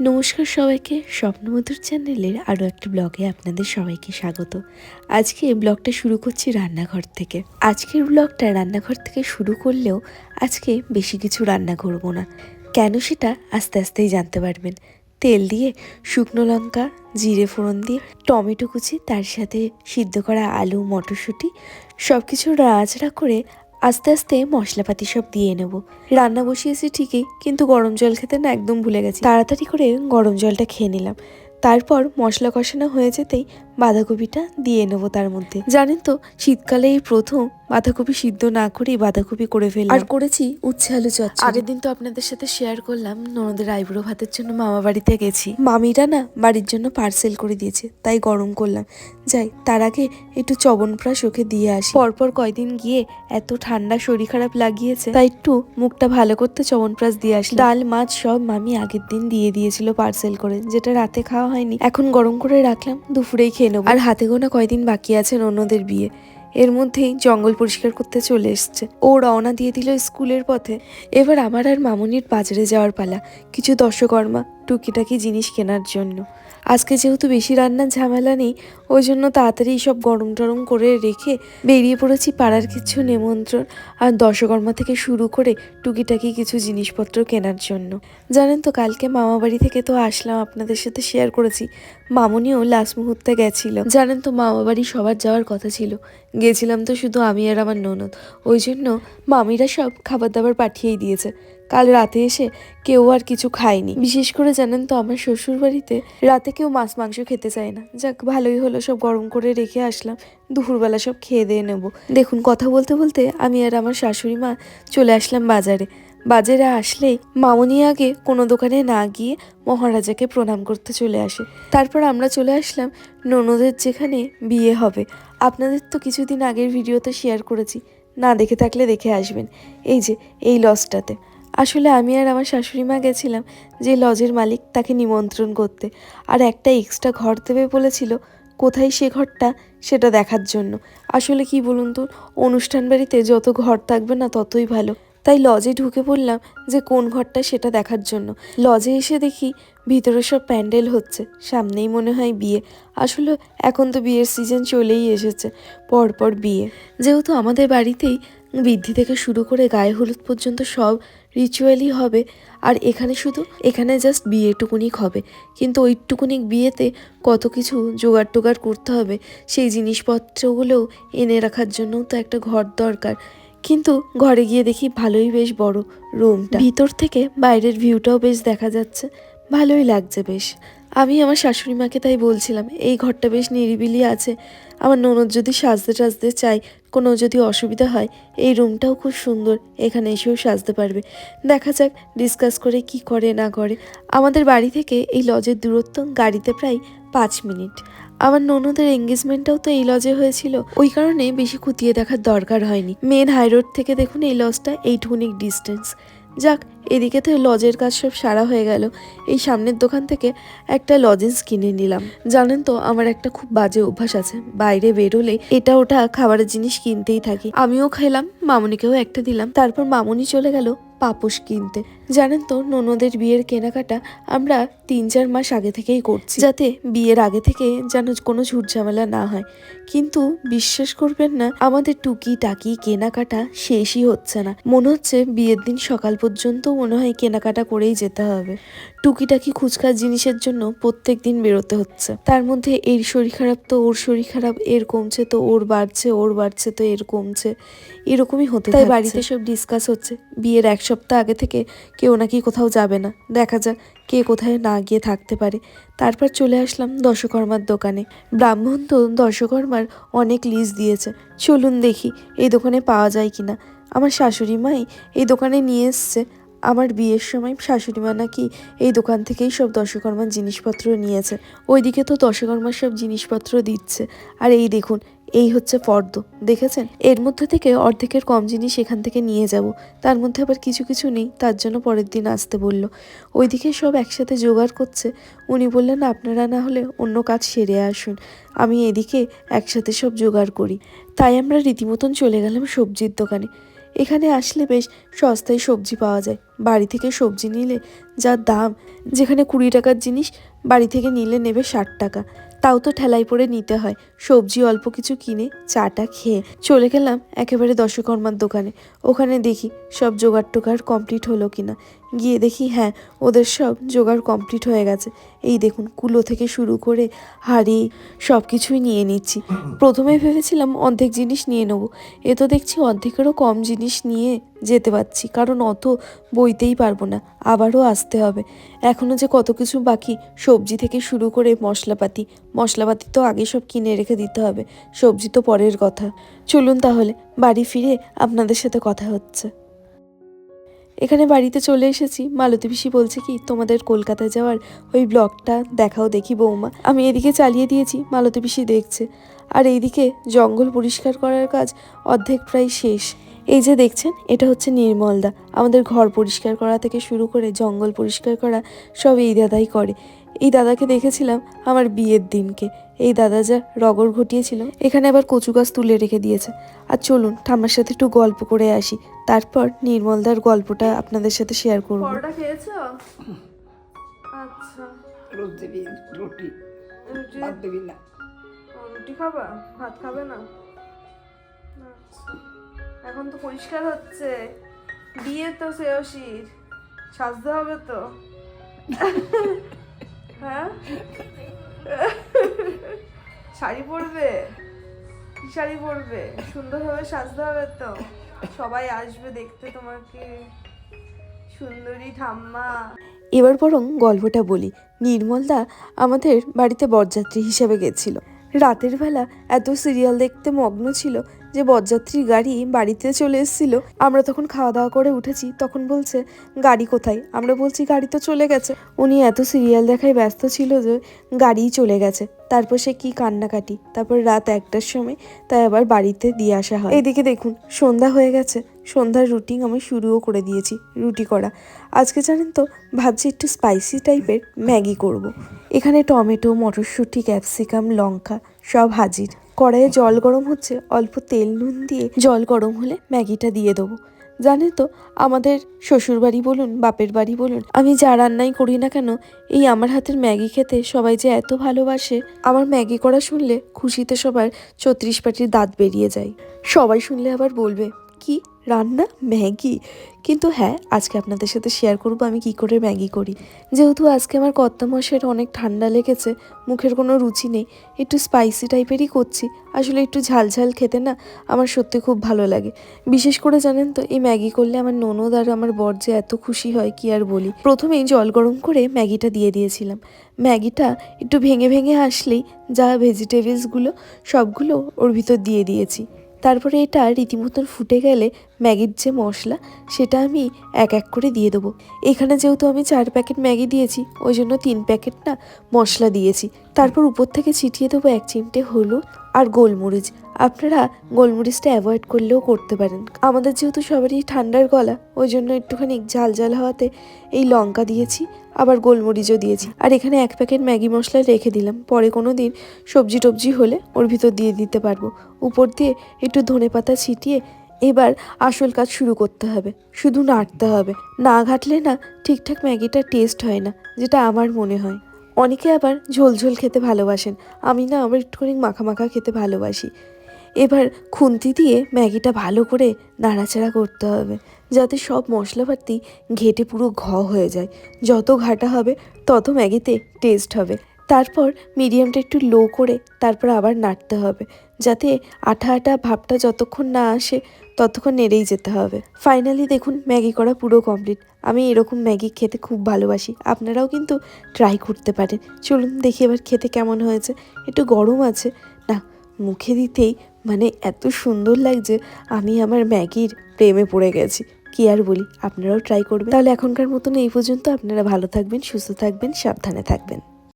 নমস্কার সবাইকে স্বপ্নমধুর চ্যানেলের আরও একটা ব্লগে আপনাদের সবাইকে স্বাগত। আজকে ব্লগটা শুরু করছি রান্নাঘর থেকে। আজকের ব্লগটা রান্নাঘর থেকে শুরু করলেও আজকে বেশি কিছু রান্না করব না। কেন সেটা আস্তে আস্তেই জানতে পারবেন। তেল দিয়ে, শুকনো লঙ্কা, জিরে ফোড়ন দিয়ে, টমেটো কুচি, তার সাথে সিদ্ধ করা আলু, মটরশুঁটি সব কিছু নাড়াচাড়া করে আস্তে আস্তে মশলাপাতি সব দিয়ে নেব। রান্না বসিয়েছি ঠিকই, কিন্তু গরম জল খেতে না একদম ভুলে গেছি। তাড়াতাড়ি করে গরম জলটা খেয়ে নিলাম। তারপর মশলা কষানো হয়ে যেতেই বাঁধাকপিটা দিয়ে নেব তার মধ্যে। জানেন তো শীতকালে এই প্রথম বাঁধাকপি সিদ্ধ না করেই বাঁধাকপি করে ফেললাম। আর করেছি উচ্ছে আলু চচ্চড়ি। আগের দিন তো আপনাদের সাথে শেয়ার করলাম ননদের আইবুড়ো ভাতের জন্য মামা বাড়িতে গেছি। মামিরা না বাড়ির জন্য পার্সেল করে দিয়েছে তাই গরম করলাম। যাই তার আগে একটু চবনপ্রাশ ওকে দিয়ে আসি। পরপর কয়দিন গিয়ে এত ঠান্ডা শরীর খারাপ লাগিয়েছে। তাই একটু মুখটা ভালো করতে চবনপ্রাশ দিয়ে আসি। ডাল মাছ সব মামি আগের দিন দিয়ে দিয়েছিল পার্সেল করে যেটা রাতে খাওয়া হয়নি। এখন গরম করে রাখলাম দুপুরেই খেয়ে নেব। আর হাতে গোনা কয়দিন বাকি আছেন অন্যদের বিয়ে। এর মধ্যেই জঙ্গল পরিষ্কার করতে চলে এসছে। ও রওনা দিয়ে দিল স্কুলের পথে। এবার আমার আর মামুনির বাজারে যাওয়ার পালা। কিছু দর্শকর্মা টুকিটাকি জিনিস কেনার জন্য। আজকে যেহেতু বেশি রান্নার ঝামেলা নেই, ওই জন্য তাড়াতাড়ি সব গরম টরম করে রেখে বেরিয়ে পড়েছি পাড়ার কিছু নিমন্ত্রণ আর দশকর্মা থেকে শুরু করে টুকিটাকি কিছু জিনিসপত্র কেনার জন্য। জানেন তো, কালকে মামা বাড়ি থেকে তো আসলাম, আপনাদের সাথে শেয়ার করেছি। মামুনিও লাস্ট মুহূর্তে গেছিল। জানেন তো, মামা বাড়ি সবার যাওয়ার কথা ছিল। গেছিলাম তো শুধু আমি আর আমার ননদ। ওই জন্য মামিরা সব খাবার দাবার পাঠিয়েই দিয়েছে। কাল রাতে এসে কেউ আর কিছু খায়নি। বিশেষ করে জানেন তো, আমার শ্বশুর বাড়িতে রাতে কেউ মাছ, মাংস খেতে চায় না। যাক, ভালোই হলো, সব গরম করে রেখে আসলাম। দুপুরবেলা সব খেয়ে দিয়ে নেব। দেখুন, কথা বলতে বলতে আমি আর আমার শাশুড়ি মা চলে আসলাম বাজারে। বাজারে আসলেই মামনি আগে কোনো দোকানে না গিয়ে মহারাজাকে প্রণাম করতে চলে আসে। তারপর আমরা চলে আসলাম ননদের যেখানে বিয়ে হবে। আপনাদের তো কিছুদিন আগের ভিডিওতে শেয়ার করেছি। না দেখে থাকলে দেখে আসবেন। এই যে, এই লজটাতে। আসলে আমি আর আমার শাশুড়ি মা গেছিলাম যে লজের মালিক তাকে নিমন্ত্রণ করতে। আর একটা এক্সট্রা ঘর দেবে বলেছিল, কোথায় সে ঘরটা সেটা দেখার জন্য। আসলে কি বলুন তো, অনুষ্ঠান বাড়িতে যত ঘর থাকবে না ততই ভালো। তাই লজে ঢুকে পড়লাম যে কোন ঘরটা সেটা দেখার জন্য। লজে এসে দেখি ভিতরে সব প্যান্ডেল হচ্ছে, সামনেই মনে হয় বিয়ে। আসলে এখন তো বিয়ের সিজন চলেই এসেছে, পরপর বিয়ে। যেহেতু আমাদের বাড়িতেই বৃদ্ধি থেকে শুরু করে গায়ে হলুদ পর্যন্ত সব রিচুয়ালই হবে, আর এখানে শুধু, এখানে জাস্ট বিয়েটুকুনি হবে। কিন্তু ওইটুকুনি বিয়েতে কত কিছু জোগাড় টোগাড় করতে হবে, সেই জিনিসপত্রগুলোও এনে রাখার জন্যও তো একটা ঘর দরকার। কিন্তু ঘরে গিয়ে দেখি ভালোই বেশ বড় রুমটা। ভিতর থেকে বাইরের ভিউটাও বেশ দেখা যাচ্ছে। ভালোই লাগছে বেশ। আমি আমার শাশুড়ি মাকে তাই বলছিলাম, এই ঘরটা বেশ নিরিবিলি আছে। আমার ননদ যদি সাজতে টাজতে চাই কোনো যদি অসুবিধা হয়, এই রুমটাও খুব সুন্দর। এখানে এসেও সাজতে পারবে। দেখা যাক, ডিসকাস করে কি করে না করে। আমাদের বাড়ি থেকে এই লজের দূরত্ব গাড়িতে প্রায় পাঁচ মিনিট। আমার ননদের এঙ্গেজমেন্টটাও তো এই লজে হয়েছিল। ওই কারণে বেশি খুঁটিয়ে দেখার দরকার হয়নি। মেন হাইরোড থেকে দেখুন এই লজটা এইটুকুনি ডিস্টেন্স যাক, এদিকে তো লজের কাজ সব সারা হয়ে গেল। এই সামনের দোকান থেকে একটা লজেন্স কিনে নিলাম। জানেন তো, আমার একটা খুব বাজে অভ্যাস আছে। বাইরে বেরোলে এটা ওটা খাবারের জিনিস কিনতেই থাকি। আমিও খেলাম, মামুনিকেও একটা দিলাম। তারপর মামুনি চলে গেল পাপোশ কিনতে। জানেন তো ননদের বিয়ের কেনাকাটা আমরা তিন চার মাস আগে থেকেই করছি। যাতে বিয়ের আগে থেকে যেন কোনো ঝামেলা না হয়। কিন্তু বিশ্বাস করবেন না আমাদের টুকি টাকি কেনাকাটা শেষই হচ্ছে না। মনে হচ্ছে বিয়ের দিন সকাল পর্যন্ত মনে হয় কেনাকাটা করেই যেতে হবে। টুকিটাকি খুচখাচ জিনিসের জন্য প্রত্যেক দিন বেরোতে হচ্ছে। তার মধ্যে এর শরীর খারাপ তো ওর শরীর খারাপ এর কমছে তো ওর বাড়ছে ওর বাড়ছে তো এর কমছে। এরকমই হতে তাই বাড়িতে সব ডিসকাস হচ্ছে। বিয়ের এক সপ্তাহ আগে থেকে কেউ নাকি কোথাও যাবে না। দেখা যাক কে কোথায় না গিয়ে থাকতে পারে। তারপর চলে আসলাম দশকর্মার দোকানে। ব্রাহ্মণ তো দশকর্মার অনেক লিস্ট দিয়েছে। চলুন দেখি এই দোকানে পাওয়া যায় কি না আমার শাশুড়ি মাই এই দোকানে নিয়ে এসছে। আমার বিয়ের সময় শাশুড়ি মা নাকি এই দোকান থেকেই সব দশকর্মার জিনিসপত্র নিয়েছে। ওইদিকে তো দশকর্মার সব জিনিসপত্র দিচ্ছে। আর এই দেখুন এই হচ্ছে ফর্দ দেখেছেন? এর মধ্যে থেকে অর্ধেকের কম জিনিস এখান থেকে নিয়ে যাব। তার মধ্যে আবার কিছু কিছু নেই, তার জন্য পরের দিন আসতে বলল। ওইদিকে সব একসাথে জোগাড় করছে। উনি বললেন, আপনারা না হলে অন্য কাজ সেরে আসুন। আমি এদিকে একসাথে সব জোগাড় করি। তাই আমরা রীতিমতন চলে গেলাম সবজির দোকানে। এখানে আসলে বেশ সস্তায় সবজি পাওয়া যায়। বাড়ি থেকে সবজি নিলে যা দাম, যেখানে কুড়ি টাকার জিনিস, বাড়ি থেকে নিলে নেবে ষাট টাকা। তাও তো ঠেলাই পড়ে নিতে হয়। সবজি অল্প কিছু কিনে চাটা খেয়ে চলে গেলাম একেবারে দশকর্মার দোকানে। ওখানে দেখি সব জোগাড় টোগাড় কমপ্লিট হলো কিনা। গিয়ে দেখি হ্যাঁ ওদের সব জোগাড় কমপ্লিট হয়ে গেছে। এই দেখুন, কুলো থেকে শুরু করে হাড়ি সব কিছুই নিয়ে নিচ্ছি। প্রথমে ভেবেছিলাম অর্ধেক জিনিস নিয়ে নেব। এ তো দেখছি অর্ধেকেরও কম জিনিস নিয়ে যেতে পারছি, কারণ অত বইতেই পারব না, আবারও আসতে হবে। এখনও যে কত কিছু বাকি, সবজি থেকে শুরু করে মশলাপাতি। মশলাপাতি তো আগে সব কিনে রেখে দিতে হবে, সবজি তো পরের কথা। চলুন তাহলে, বাড়ি ফিরে আপনাদের সাথে কথা হচ্ছে। এখানে বাড়িতে চলে এসেছি। মালতী পিসি বলছে কি, তোমাদের কলকাতা যাওয়ার ওই ব্লগটা দেখাও দেখি বৌমা। আমি এদিকে চালিয়ে দিয়েছি, মালতী পিসি দেখছে। আর এইদিকে জঙ্গল পরিষ্কার করার কাজ অর্ধেক প্রায় শেষ। এই যে দেখছেন এটা হচ্ছে নির্মলদা। আমাদের ঘর পরিষ্কার করা থেকে শুরু করে জঙ্গল পরিষ্কার করা সব এই দাদাই করে। এই দাদাকে দেখেছিলাম আমার বিয়ের দিনকে। এই দাদা যা রগর ঘটিয়েছিল এখানে আবার কচু গাছ তুলে রেখে দিয়েছে। আর চলুন ঠাম্মার সাথে একটু গল্প করে আসি। তারপর নির্মলদার গল্পটা আপনাদের সাথে শেয়ার করব। পরোটা খেয়েছো? আচ্ছা। রুটি। রুটি? ভাত দিবি না। রুটি খাবা? ভাত খাবে না? আচ্ছা। এখন তো পরিষ্কার হচ্ছে। বিয়ে তো শ্রেয়সীর, সাজতে হবে তো। হ্যাঁ? শাড়ি পরবে? কি শাড়ি পরবে? সুন্দরভাবে সাজতে হবে তো। সবাই আসবে দেখতে তোমাকে। সুন্দরী ঠাম্মা। এবার বরং গল্পটা বলি। নির্মলদা আমাদের বাড়িতে বরযাত্রী হিসেবে গেছিল। রাতের বেলা এত সিরিয়াল দেখতে মগ্ন ছিল যে বরযাত্রী গাড়ি বাড়িতে চলে এসেছিল, আমরা তখন খাওয়া দাওয়া করে উঠেছি, তখন বলছে, গাড়ি কোথায়? আমরা বলছি, গাড়ি তো চলে গেছে। উনি এত সিরিয়াল দেখায় ব্যস্ত ছিল যে গাড়িই চলে গেছে। তারপর সে কি কান্নাকাটি? তারপর রাত একটার সময় তাই আবার বাড়িতে দিয়ে আসা হয়। এদিকে দেখুন, সন্ধ্যা হয়ে গেছে। সন্ধ্যার রুটিন আমি শুরুও করে দিয়েছি, রুটি করা। আজকে জানেন তো, ভাবছি একটু স্পাইসি টাইপের ম্যাগি করব। এখানে টমেটো, মটরশুঁটি, ক্যাপসিকাম, লঙ্কা সব হাজির। কড়াইয়ে জল গরম হচ্ছে, অল্প তেল নুন দিয়ে জল গরম হলে ম্যাগিটা দিয়ে দেবো। জানে তো, আমাদের শ্বশুর বাড়ি বলুন, বাপের বাড়ি বলুন, আমি যা রান্নাই করি না কেন, এই আমার হাতের ম্যাগি খেতে সবাই যে এত ভালোবাসে, আমার ম্যাগি করা শুনলে খুশিতে সবার ছত্রিশ পাটির দাঁত বেরিয়ে যায়। সবাই শুনলে আবার বলবে কি? রান্না? ম্যাগি। কিন্তু হ্যাঁ আজকে আপনাদের সাথে শেয়ার করব আমি কি করে ম্যাগি করি। যেহেতু আজকে আমার কর্তা মশাইয়ের অনেক ঠান্ডা লেগেছে, মুখের কোনো রুচি নেই, একটু স্পাইসি টাইপেরই করছি। আসলে একটু ঝাল ঝাল খেতে না আমার সত্যি খুব ভালো লাগে। বিশেষ করে জানেন তো, এই ম্যাগি করলে আমার ননদ আর আমার বর যে এত খুশি হয়, কি আর বলি? প্রথমেই জল গরম করে ম্যাগিটা দিয়ে দিয়েছিলাম। ম্যাগিটা একটু ভেঙে ভেঙে আসলেই যা ভেজিটেবলসগুলো সবগুলো ওর ভিতর দিয়ে দিয়েছি। তারপরে এটা রীতিমতন ফুটে গেলে ম্যাগির যে মশলা, সেটা আমি এক এক করে দিয়ে দেবো। এখানে যেহেতু আমি চার প্যাকেট ম্যাগি দিয়েছি, ওই জন্য তিন প্যাকেট না মশলা দিয়েছি। তারপর উপর থেকে ছিটিয়ে দেবো এক চিমটে হলুদ আর গোলমরিচ। আপনারা গোলমরিচটা অ্যাভয়েড করলেও করতে পারেন। আমাদের যেহেতু সবারই ঠান্ডার গলা, ওই জন্য একটুখানি ঝাল ঝাল হওয়াতে এই লঙ্কা দিয়েছি আবার গোলমরিচও দিয়েছি। আর এখানে এক প্যাকেট ম্যাগি মশলা রেখে দিলাম। পরে কোনো দিন সবজি টবজি হলে ওর ভিতর দিয়ে দিতে পারব। উপর দিয়ে একটু ধনে পাতা ছিটিয়ে এবার আসল কাজ শুরু করতে হবে। শুধু নাড়তে হবে। না ঘাটলে না ঠিকঠাক ম্যাগিটা টেস্ট হয় না, যেটা আমার মনে হয়। অনেকে আবার ঝোল ঝোল খেতে ভালোবাসেন। আমি না আবার একটুখানি মাখা মাখা খেতে ভালোবাসি। এবার খুন্তি দিয়ে ম্যাগিটা ভালো করে নাড়াচাড়া করতে হবে। যাতে সব মশলাপাতি ঘেটে পুরো ঘ হয়ে যায়। যত ঘাটা হবে, তত ম্যাগিতে টেস্ট হবে। তারপর মিডিয়ামটা একটু লো করে তারপর আবার নাড়তে হবে। যাতে আঠা আঠা ভাবটা যতক্ষণ না আসে, ততক্ষণ নেড়েই যেতে হবে। ফাইনালি দেখুন, ম্যাগি করা পুরো কমপ্লিট আমি এরকম ম্যাগি খেতে খুব ভালোবাসি। আপনারাও কিন্তু ট্রাই করতে পারেন। চলুন দেখি এবার খেতে কেমন হয়েছে। একটু গরম আছে। না, মুখে দিতেই মানে এত সুন্দর লাগছে, আমি আমার ম্যাগির প্রেমে পড়ে গেছি। কি আর বলি, আপনারাও ট্রাই করবেন। তাহলে এখনকার মতন এই পর্যন্ত। আপনারা ভালো থাকবেন, সুস্থ থাকবেন, সাবধানে থাকবেন।